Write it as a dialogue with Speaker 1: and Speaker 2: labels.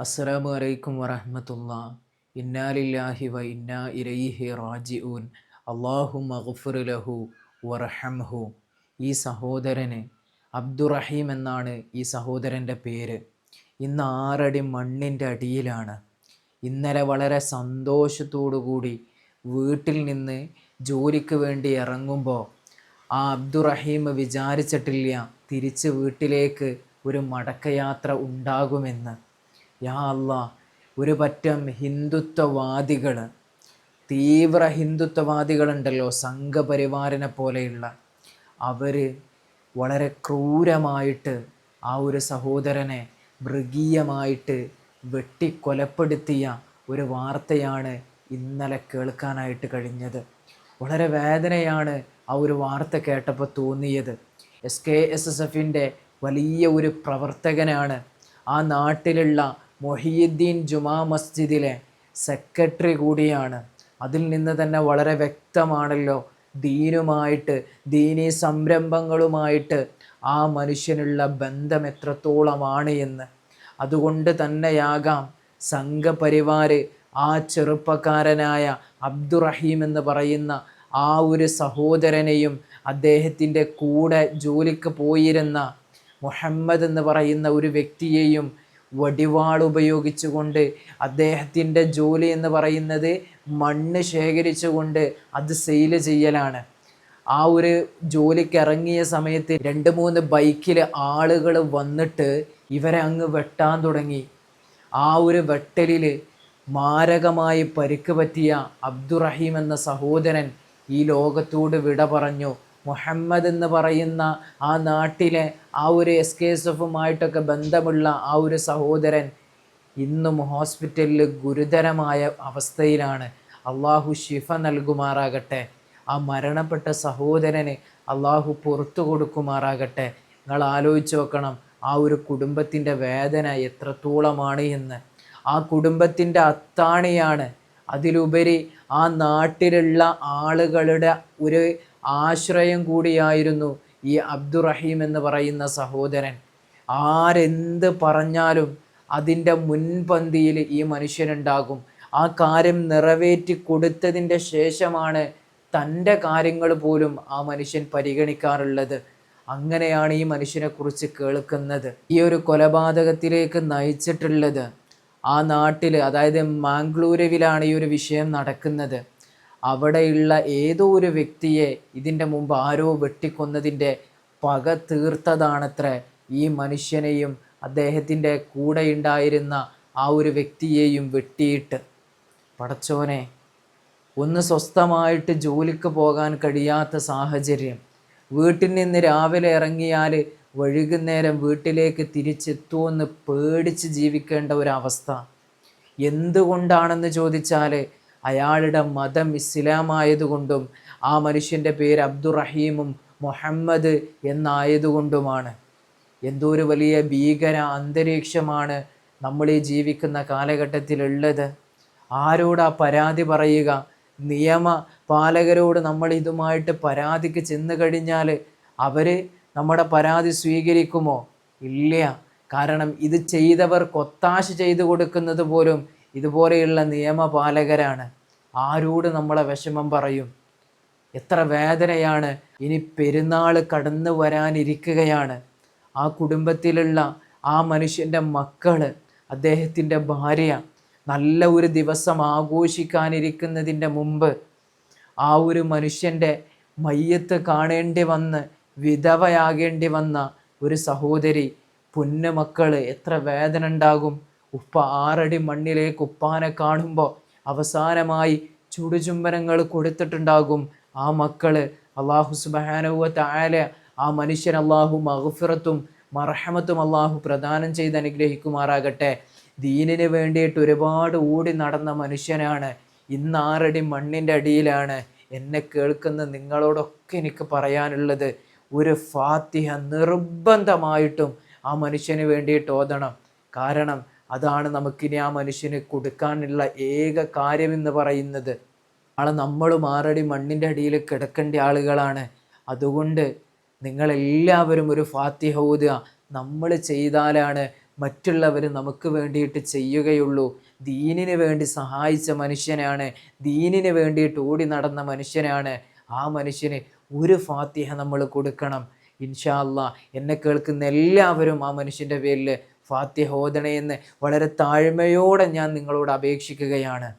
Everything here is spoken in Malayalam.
Speaker 1: അസ്സലാമു അലൈക്കും വറഹമത്തുള്ള. ഇന്നാലില്ലാഹി വ ഇന്നാ ഇലൈഹി റാജിഊൻ. അള്ളാഹു മഗ്ഫിർ ലഹു വറഹംഹു. ഈ സഹോദരന് അബ്ദുറഹീം എന്നാണ് ഈ സഹോദരന്റെ പേര്. ഇന്ന് ആറടി മണ്ണിന്റെ അടിയിലാണ്. ഇന്നലെ വളരെ കൂടി വീട്ടിൽ നിന്ന് ജോലിക്ക് വേണ്ടി ഇറങ്ങുമ്പോൾ ആ അബ്ദുറഹീം വിചാരിച്ചിട്ടില്ല തിരിച്ച് വീട്ടിലേക്ക് ഒരു മടക്കയാത്ര ഉണ്ടാകുമെന്ന്. യാ അല്ലാ ഒരു പറ്റം ഹിന്ദുത്വവാദികൾ തീവ്ര ഹിന്ദുത്വവാദികളുണ്ടല്ലോ സംഘപരിവാറിനെ പോലെയുള്ള. അവർ വളരെ ക്രൂരമായിട്ട് ആ ഒരു സഹോദരനെ മൃഗീയമായിട്ട് വെട്ടിക്കൊലപ്പെടുത്തിയ ഒരു വാർത്തയാണ് ഇന്നലെ കേൾക്കാനായിട്ട് കഴിഞ്ഞത്. വളരെ വേദനയാണ് ആ ഒരു വാർത്ത കേട്ടപ്പോൾ തോന്നിയത്. എസ് കെ എസ് എസ് എഫിന്റെ വലിയ ഒരു പ്രവർത്തകനാണ് ആ നാട്ടിലുള്ള മൊഹിയുദ്ദീൻ ജുമാ മസ്ജിദിലെ സെക്രട്ടറി കൂടിയാണ്. അതിൽ നിന്ന് തന്നെ വളരെ വ്യക്തമാണല്ലോ ദീനുമായിട്ട് ദീനീ സംരംഭങ്ങളുമായിട്ട് ആ മനുഷ്യനുള്ള ബന്ധം എത്രത്തോളമാണ് എന്ന്. അതുകൊണ്ട് തന്നെയാകാം സംഘപരിവാർ ആ ചെറുപ്പക്കാരനായ അബ്ദുറഹീം എന്ന് പറയുന്ന ആ ഒരു സഹോദരനെയും അദ്ദേഹത്തിന്റെ കൂടെ ജോലിക്ക് പോയിരുന്ന മുഹമ്മദ് എന്ന് പറയുന്ന ഒരു വ്യക്തിയെയും വടിവാൾ ഉപയോഗിച്ചുകൊണ്ട് അദ്ദേഹത്തിന്റെ ജോലി എന്ന് പറയുന്നത് മണ്ണ് ശേഖരിച്ചുകൊണ്ട് അത് സെയിൽ ചെയ്യലാണ്. ആ ഒരു ജോലിക്ക് ഇറങ്ങിയ സമയത്ത് രണ്ട് മൂന്ന് ബൈക്കിൽ ആളുകൾ വന്നിട്ട് ഇവരെ അങ്ങ് വെട്ടാൻ തുടങ്ങി. ആ ഒരു വെട്ടലിൽ മാരകമായി പരിക്ക് പറ്റിയ അബ്ദുറഹീം എന്ന സഹോദരൻ ഈ ലോകത്തോട് വിട പറഞ്ഞു. മുഹമ്മദ് എന്ന് പറയുന്ന ആ നാട്ടിലെ ആ ഒരു എസ് കെ എസ് എഫുമായിട്ടൊക്കെ ബന്ധമുള്ള ആ ഒരു സഹോദരൻ ഇന്നും ഹോസ്പിറ്റലിൽ ഗുരുതരമായ അവസ്ഥയിലാണ്. അള്ളാഹു ഷിഫ നൽകുമാറാകട്ടെ. ആ മരണപ്പെട്ട സഹോദരന് അള്ളാഹു പുറത്തു കൊടുക്കുമാറാകട്ടെ. നിങ്ങൾ ആലോചിച്ച് നോക്കണം ആ ഒരു കുടുംബത്തിന്റെ വേദന എത്രത്തോളമാണ് എന്ന്. ആ കുടുംബത്തിന്റെ അത്താണിയാണ്. അതിലുപരി ആ നാട്ടിലുള്ള ആളുകളുടെ ഒരു ആശ്രയം കൂടിയായിരുന്നു ഈ അബ്ദുറഹീം എന്ന് പറയുന്ന സഹോദരൻ. ആരെന്ത് പറഞ്ഞാലും അതിന്റെ മുൻപന്തിയിൽ ഈ മനുഷ്യനുണ്ടാകും. ആ കാര്യം നിറവേറ്റി കൊടുത്തതിന്റെ ശേഷമാണ് തന്റെ കാര്യങ്ങൾ പോലും ആ മനുഷ്യൻ പരിഗണിക്കാറുള്ളത്. അങ്ങനെയാണ് ഈ മനുഷ്യനെക്കുറിച്ച് കേൾക്കുന്നത്. ഈ ഒരു കൊലപാതകത്തിലേക്ക് നയിച്ചിട്ടുള്ളത് ആ നാട്ടിൽ അതായത് മാംഗ്ലൂരുവിലാണ് ഈ ഒരു വിഷയം നടക്കുന്നത്. അവിടെയുള്ള ഏതോ ഒരു വ്യക്തിയെ ഇതിന്റെ മുമ്പ് ആരോ വെട്ടിക്കൊന്നതിന്റെ പക തീർത്തതാണത്രേ. ഈ മനുഷ്യനെയും അദ്ദേഹത്തിന്റെ കൂടെയുണ്ടായിരുന്ന ആ ഒരു വ്യക്തിയെയും വെട്ടിയിട്ട്. പടച്ചോനെ ഒന്ന് സ്വസ്ഥമായിട്ട് ജോലിക്ക് പോകാൻ കഴിയാത്ത സാഹചര്യം. വീട്ടിൽ നിന്ന് രാവിലെ ഇറങ്ങിയാൽ വൈകുന്നേരം വീട്ടിലേക്ക് തിരിച്ചെത്തുമെന്ന് പേടിച്ച് ജീവിക്കേണ്ട ഒരവസ്ഥ. എന്തുകൊണ്ടാണെന്ന് ചോദിച്ചാൽ അയാളുടെ മതം ഇസ്ലാമായതുകൊണ്ടും ആ മനുഷ്യന്റെ പേര് അബ്ദുറഹീമും മുഹമ്മദ് എന്നായതുകൊണ്ടുമാണ്. എന്തോ ഒരു വലിയ ഭീകര അന്തരീക്ഷമാണ് നമ്മൾ ഈ ജീവിക്കുന്ന കാലഘട്ടത്തിലുള്ളത്. ആരോടാ പരാതി പറയുക? നിയമ പാലകരോട് നമ്മൾ ഇതുമായിട്ട് പരാതിക്ക് ചെന്ന് കഴിഞ്ഞാൽ അവർ നമ്മുടെ പരാതി സ്വീകരിക്കുമോ? ഇല്ല. കാരണം ഇത് ചെയ്തവർ കൊത്താശ ചെയ്തു കൊടുക്കുന്നത് പോലും ഇതുപോലെയുള്ള നിയമപാലകരാണ്. ആരോട് നമ്മളെ വിഷമം പറയും? എത്ര വേദനയാണ്. ഇനി പെരുന്നാൾ കടന്നു വരാനിരിക്കുകയാണ്. ആ കുടുംബത്തിലുള്ള ആ മനുഷ്യന്റെ മക്കൾ അദ്ദേഹത്തിന്റെ ഭാര്യ നല്ല ഒരു ദിവസം ആഘോഷിക്കാനിരിക്കുന്നതിന്റെ മുമ്പ് ആ ഒരു മനുഷ്യന്റെ മയ്യത്ത് കാണേണ്ടി വന്ന് വിധവയാകേണ്ടി വന്ന ഒരു സഹോദരി പൊന്നുമക്കൾ എത്ര വേദന ഉണ്ടാകും. ഉപ്പ ആറടി മണ്ണിലേക്ക് ഉപ്പാനെ കാണുമ്പോൾ അവസാനമായി ചുടുചുംബനങ്ങൾ കൊടുത്തിട്ടുണ്ടാകും. ആ മക്കൾ അള്ളാഹു സുബാനുവ തായാല ആ മനുഷ്യൻ അള്ളാഹു മഹഫിറത്തും മർഹമത്തും അള്ളാഹു പ്രദാനം ചെയ്ത് അനുഗ്രഹിക്കുമാറാകട്ടെ. ദീനിന് വേണ്ടിയിട്ട് ഒരുപാട് ഓടി നടന്ന മനുഷ്യനാണ്. ഇന്ന് ആറടി മണ്ണിന്റെ അടിയിലാണ്. എന്നെ കേൾക്കുന്ന നിങ്ങളോടൊക്കെ എനിക്ക് പറയാനുള്ളത് ഒരു ഫാത്തിഹ നിർബന്ധമായിട്ടും ആ മനുഷ്യന് വേണ്ടിയിട്ട് ഓതണം. കാരണം അതാണ് നമുക്കിനി ആ മനുഷ്യന് കൊടുക്കാനുള്ള ഏക കാര്യമെന്ന് പറയുന്നത്. ആളെ നമ്മൾ മാറടി മണ്ണിന്റെ അടിയിൽ കിടക്കേണ്ട ആളുകളാണ്. അതുകൊണ്ട് നിങ്ങളെല്ലാവരും ഒരു ഫാത്തിഹ നമ്മൾ ചെയ്താലാണ് മറ്റുള്ളവർ നമുക്ക് വേണ്ടിയിട്ട് ചെയ്യുകയുള്ളൂ. ദീനിന് വേണ്ടി സഹായിച്ച മനുഷ്യനാണ്. ദീനിന് വേണ്ടിയിട്ട് ഓടി നടന്ന മനുഷ്യനാണ്. ആ മനുഷ്യന് ഒരു ഫാത്തിഹ നമ്മൾ കൊടുക്കണം. ഇൻഷാ അല്ലാ എന്നെ കേൾക്കുന്ന എല്ലാവരും ആ മനുഷ്യന്റെ പേരിൽ എന്ന് വളരെ താഴ്മയോടെ ഞാൻ നിങ്ങളോട് അപേക്ഷിക്കുകയാണ്.